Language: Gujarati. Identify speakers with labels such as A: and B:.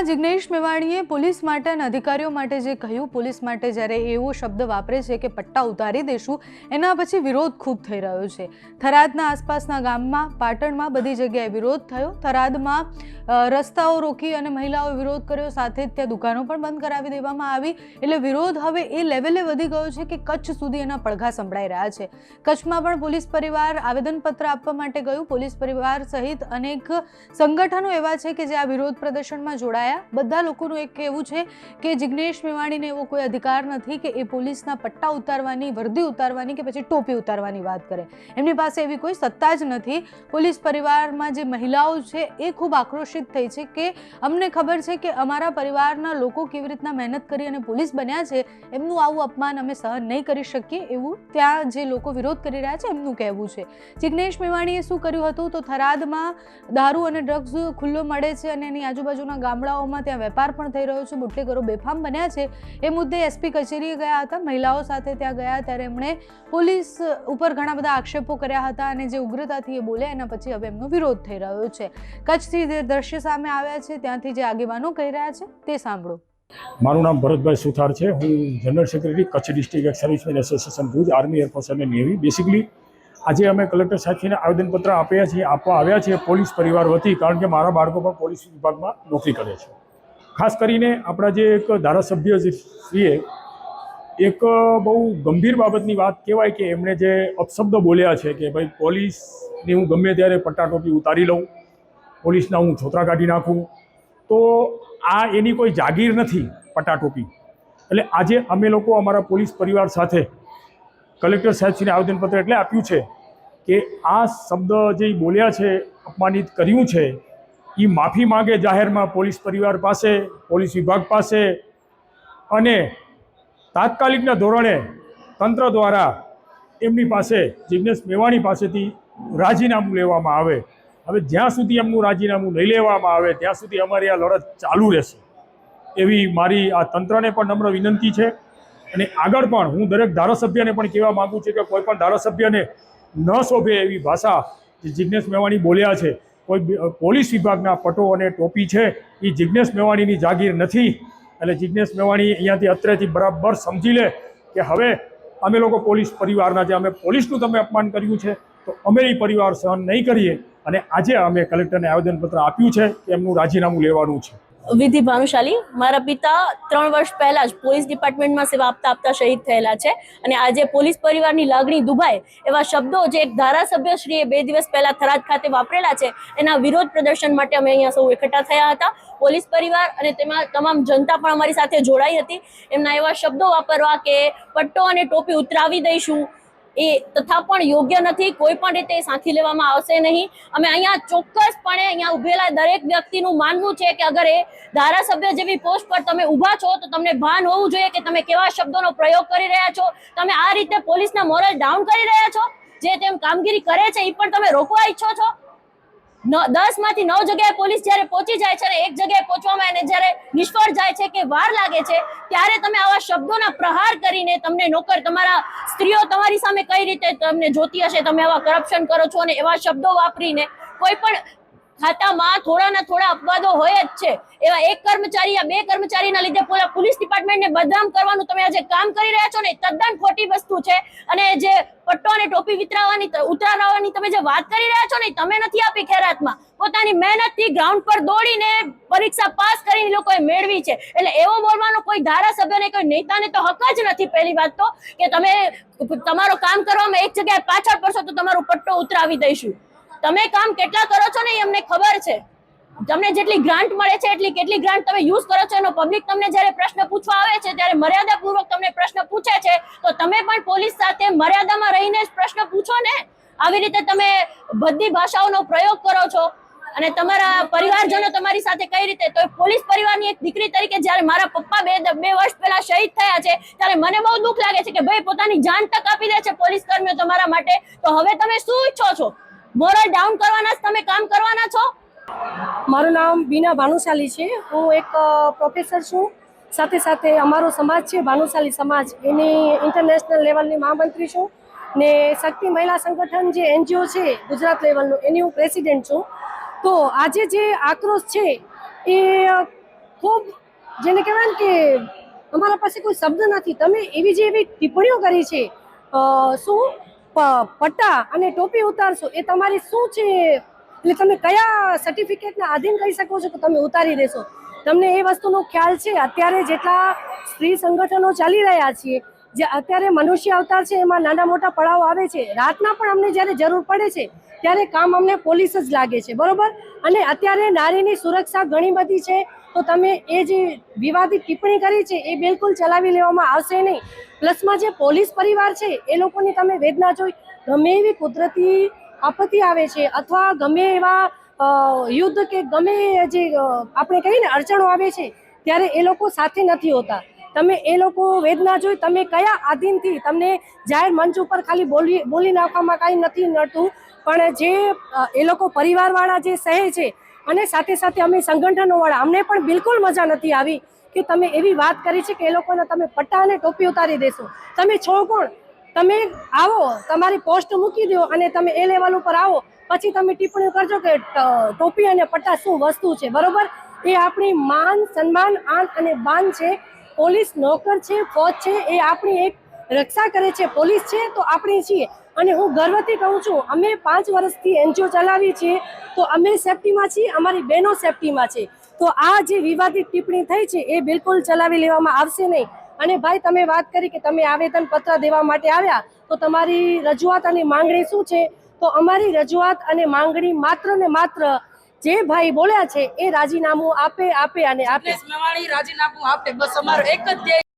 A: થરાદમાં જિગ્નેશ મેવાણીએ પોલીસ માટે અને અધિકારીઓ માટે જે કહ્યું, પોલીસ માટે જ્યારે એવો શબ્દ વાપરે છે કે પટ્ટા ઉતારી દેશું, એના પછી વિરોધ ખૂબ થઈ રહ્યો છે. થરાદના આસપાસના ગામમાં, પાટણમાં બધી જગ્યાએ વિરોધ થયો. થરાદમાં રસ્તાઓ રોકી અને મહિલાઓએ વિરોધ કર્યો. સાથે જ ત્યાં દુકાનો પણ બંધ કરાવી દેવામાં આવી. એટલે વિરોધ હવે એ લેવલે વધી ગયો છે કે કચ્છ સુધી એના પડઘા સંભળાઈ રહ્યા છે. કચ્છમાં પણ પોલીસ પરિવાર આવેદનપત્ર આપવા માટે ગયું. પોલીસ પરિવાર સહિત અનેક સંગઠનો એવા છે કે જે આ વિરોધ પ્રદર્શનમાં જોડાયા બધા લોકોનું એક કહેવું છે કે જિજ્ઞેશ મેવાણીને એવો કોઈ અધિકાર નથી કે એ પોલીસના પટ્ટા ઉતારવાની, વર્દી ઉતારવાની કે પછી ટોપી ઉતારવાની વાત કરે. એમની પાસે એવી કોઈ સત્તા જ નથી. પોલીસ પરિવારમાં જે મહિલાઓ છે એ ખૂબ આક્રોશિત થઈ છે કે અમને ખબર છે કે અમારા પરિવારના લોકો કેવી રીતના મહેનત કરી અને પોલીસ બન્યા છે. એમનું આવું અપમાન અમે સહન નહીં કરી શકીએ એવું ત્યાં જે લોકો વિરોધ કરી રહ્યા છે એમનું કહેવું છે. જિગ્નેશ મેવાણીએ શું કર્યું હતું? તો થરાદમાં દારૂ અને ડ્રગ્સ ખુલ્લો મળે છે અને એની આજુબાજુના ગામડાઓમાં ત્યાં વેપાર પણ થઈ રહ્યો છે, બુટલેગરો બેફામ બન્યા છે. એ મુદ્દે એસપી કચેરીએ ગયા હતા. મહિલાઓ સાથે ત્યાં ગયા ત્યારે એમણે પોલીસ ઉપર ઘણા બધા આક્ષેપો કર્યા હતા અને જે ઉગ્રતાથી એ બોલ્યા એના પછી હવે એમનો વિરોધ થઈ રહ્યો છે. કચ્છથી જે દ્રશ્ય સામે આવ્યા છે, ત્યાંથી જે આગેવાનો કહી રહ્યા છે, તે સાંભળો.
B: મારું નામ ભરતભાઈ સુથાર છે. હું general secretary, Kutch district serviceman association Bhuj, army air force અને નેવી. બેસિકલી આજે અમે કલેક્ટર સાહેબશ્રીને આવેદનપત્ર આપ્યા છીએ, આપવા આવ્યા છીએ પોલીસ પરિવાર વતી, કારણ કે મારા બાળકો પણ પોલીસ વિભાગમાં નોકરી કરે છે. ખાસ કરીને આપણા જે એક ધારાસભ્ય શ્રીએ એક બહુ ગંભીર બાબતની વાત કહેવાય કે એમણે જે અપશબ્દ બોલ્યા છે કે ભાઈ પોલીસની હું ગમે ત્યારે પટ્ટાટોપી ઉતારી લઉં, પોલીસના હું છોતરા કાઢી નાખું, તો આ એની કોઈ જાગીર નથી પટ્ટાટોપી એટલે આજે અમે લોકો અમારા પોલીસ પરિવાર સાથે કલેક્ટર સાહેબશ્રીને આવેદનપત્ર એટલે આપ્યું છે કે આ શબ્દ જે બોલ્યા છે, અપમાનિત કર્યું છે એ માફી માંગે જાહેરમાં પોલીસ પરિવાર પાસે, પોલીસ વિભાગ પાસે અને તાત્કાલિકના ધોરણે તંત્ર દ્વારા એમની પાસે જિજ્ઞેશ મેવાણી પાસેથી રાજીનામું લેવામાં આવે. હવે જ્યાં સુધી એમનું રાજીનામું નહીં લેવામાં આવે, ત્યાં સુધી અમારી આ લડત ચાલુ રહેશે. એવી મારી આ તંત્રને પણ નમ્ર વિનંતી છે. અને આગળ પણ હું દરેક ધારાસભ્યને પણ કહેવા માગું છું કે કોઈ પણ ધારાસભ્યને ન શોભે એવી ભાષા જે જિજ્ઞેશ મેવાણી બોલ્યા છે. કોઈ પોલીસ વિભાગના પટો અને ટોપી છે, એ જિજ્ઞેશ મેવાણીની જાગીર નથી. એટલે જિજ્ઞેશ મેવાણી અહીંયાથી અત્રેથી બરાબર સમજી લે કે હવે અમે લોકો પોલીસ પરિવારના જે અમે પોલીસનું તમે અપમાન કર્યું છે, તો અમે એ પરિવાર સહન નહીં કરીએ. અને આજે અમે કલેક્ટરને આવેદનપત્ર આપ્યું છે કે એમનું રાજીનામું લેવાનું છે.
C: વિધિ ભાનુશાલી, મારા પિતા ત્રણ વર્ષ પહેલા જ પોલીસ ડિપાર્ટમેન્ટમાં સેવા આપતા આપતા શહીદ થયેલા છે. અને આજે પોલીસ પરિવારની લાગણી દુભાય એવા શબ્દો જે એક ધારાસભ્ય શ્રીએ બે દિવસ પહેલા થરાદ ખાતે વાપરેલા છે, એના વિરોધ પ્રદર્શન માટે અમે અહીંયા સૌ એકઠા થયા હતા. પોલીસ પરિવાર અને તેમાં તમામ જનતા પણ અમારી સાથે જોડાઈ હતી. એમના એવા શબ્દો વાપરવા કે પટ્ટો અને ટોપી ઉતરાવી દઈશું એ તથા પણ યોગ્ય નથી, કોઈ પણ રીતે સાંખી લેવામાં આવશે નહીં. અમે અહીંયા ચોક્કસપણે અહીંયા ઉભેલા દરેક વ્યક્તિનું માનવું છે કે અગર એ ધારાસભ્ય જેવી પોસ્ટ પર તમે ઊભા છો, તો તમને ભાન હોવું જોઈએ કે તમે કેવા શબ્દોનો પ્રયોગ કરી રહ્યા છો. તમે આ રીતે પોલીસના મોરલ ડાઉન કરી રહ્યા છો? જે તેમ કામગીરી કરે છે, એ પણ તમે રોકવા ઈચ્છો છો? દસમાંથી નવ જગ્યાએ પોલીસ જ્યારે પહોંચી જાય છે અને એક જગ્યાએ પહોંચવામાં એને જ્યારે નિષ્ફળ જાય છે કે વાર લાગે છે, ત્યારે તમે આવા શબ્દોના પ્રહાર કરીને તમને નોકર તમારા સ્ત્રીઓ તમારી સામે કઈ રીતે તમને જોતી હશે, તમે આવા કરપ્શન કરો છો અને એવા શબ્દો વાપરીને કોઈ પણ ખાતામાં થોડા ના થોડા અપવાદો હોય જ છે. એવા એક કર્મચારી યા બે કર્મચારીના લીધે પૂરા પોલીસ ડિપાર્ટમેન્ટને બદનામ કરવાનું તમે આજે કામ કરી રહ્યા છો ને તદ્દન ખોટી વસ્તુ છે. અને જે પટ્ટો અને ટોપી વિતરાવવાની ઉતરાવવાની તમે જે વાત કરી રહ્યા છો ને તમે નથી આપી ખેરાતમાં. પોતાની મહેનતથી ગ્રાઉન્ડ પર દોડીને પરીક્ષા પાસ કરીને લોકોએ મેળવી છે. એટલે એવો બોલવાનો કોઈ ધારાસભ્યને કોઈ નેતાને તો હક જ નથી પહેલી વાત તો, કે તમે તમારો કામ કરવામાં એક જગ્યાએ પાછળ પડશો તો તમારો પટ્ટો ઉતરાવી દઈશું. તમે કામ કેટલા કરો છો ને એ અમને ખબર છે. તમને જેટલી ગ્રાન્ટ મળે છે, એટલી કેટલી ગ્રાન્ટ તમે યુઝ કરો છો એનો પબ્લિક તમને જ્યારે પ્રશ્ન પૂછવા આવે છે, ત્યારે મર્યાદાપૂર્વક તમને પ્રશ્ન પૂછે છે. તો તમે પણ પોલીસ સાથે મર્યાદામાં રહીને જ પ્રશ્ન પૂછો ને. આવી રીતે તમે બધી ભાષાઓનો પ્રયોગ કરો છો. અને તમારા પરિવારજનો તમારી સાથે કઈ રીતે? તો પોલીસ પરિવારની એક દીકરી તરીકે જ્યારે મારા પપ્પા બે બે વર્ષ પહેલા શહીદ થયા છે, ત્યારે મને બહુ દુઃખ લાગે છે કે ભાઈ પોતાની જાન તક આપી દે છે પોલીસ કર્મીઓ તમારા માટે. તો હવે તમે શું ઈચ્છો છો? મોરલ ડાઉન કરવાના જ તમે કામ કરવાના છો?
D: મારું નામ બીના ભાનુશાલી છે. હું એક પ્રોફેસર છું. સાથે સાથે અમારો સમાજ છે, ભાનુશાલી સમાજ. એની ઇન્ટરનેશનલ લેવલની મહામંત્રી છું. ને શક્તિ મહિલા સંગઠન જે એનજીઓ છે, ગુજરાત લેવલનું એની હું પ્રેસિડેન્ટ છું. તો આજે જે આક્રોશ છે, એ ખૂબ જેને કહેવાય કે અમારા પાસે કોઈ શબ્દ નથી. તમે એવી જે એવી ટિપ્પણીઓ કરી છે શું? પટ્ટા અને ટોપી ઉતારશો, એ તમારી શું છે? એટલે તમે કયા સર્ટિફિકેટના આધીન કહી શકો છો કે તમે ઉતારી દેશો? તમને એ વસ્તુનો ખ્યાલ છે, અત્યારે જેટલા સ્ત્રી સંગઠનો ચાલી રહ્યા છીએ જે અત્યારે મનુષ્ય અવતાર છે, એમાં નાના મોટા પડાવ આવે છે, રાતના પણ અમને જ્યારે જરૂર પડે છે, ત્યારે કામ અમને પોલીસ જ લાગે છે, બરોબર? અને અત્યારે નારીની સુરક્ષા ઘણી બધી છે તો તમે એ જે વિવાદિત ટિપ્પણી કરી છે, એ બિલકુલ ચલાવી લેવામાં આવશે નહીં. પ્લસમાં જે પોલીસ પરિવાર છે, એ લોકોની તમે વેદના જોઈ, ગમે એવી કુદરતી આપત્તિ આવે છે અથવા ગમે એવા યુદ્ધ કે ગમે જે આપણે કહીએ ને, અડચણો આવે છે, ત્યારે એ લોકો સાથે નથી હોતા. તમે એ લોકો વેદના જોઈ, તમે કયા આધીનથી તમને જાહેર મંચ ઉપર ખાલી બોલી બોલી નાખવામાં કાંઈ નથી નડતું, પણ જે એ લોકો પરિવારવાળા જે સહે છે અને સાથે સાથે અમે સંગઠનોવાળા, અમને પણ બિલકુલ મજા નથી આવી કે તમે એવી વાત કરી છે કે એ લોકોને તમે પટ્ટા અને ટોપી ઉતારી દેશો. તમે છો કોણ? તમે આવો, તમારી પોસ્ટ મૂકી દો અને તમે એ લેવલ ઉપર આવો. પછી તમે ટિપ્પણી કરજો કે ટોપી અને પટ્ટા શું વસ્તુ છે, બરોબર? એ આપણી માન, સન્માન, આન અને બાન છે. પોલીસ નોકર છે, ફોજ છે, એ આપણી એક રક્ષા કરે છે, પોલીસ છે, તો આપણે છીએ. અને હું ગર્વથી કહું છું, અમે પાંચ વર્ષથી એનજીઓ ચલાવી છીએ, તો અમે સેફટીમાં છીએ, અમારી બહેનો સેફટીમાં છે. તો આ જે વિવાદિત ટિપ્પણી થઈ છે, એ બિલકુલ ચલાવી લેવામાં આવશે નહીં. અને ભાઈ, તમે વાત કરી કે તમે આવેદન પત્ર દેવા માટે આવ્યા, તો તમારી રજૂઆત અને માંગણી શું છે? તો અમારી રજૂઆત અને માંગણી માત્ર ને માત્ર જે ભાઈ બોલ્યા છે, એ રાજીનામું આપે આપે અને આપે.
E: રાજીનામું આપે. બસ અમારો એક જ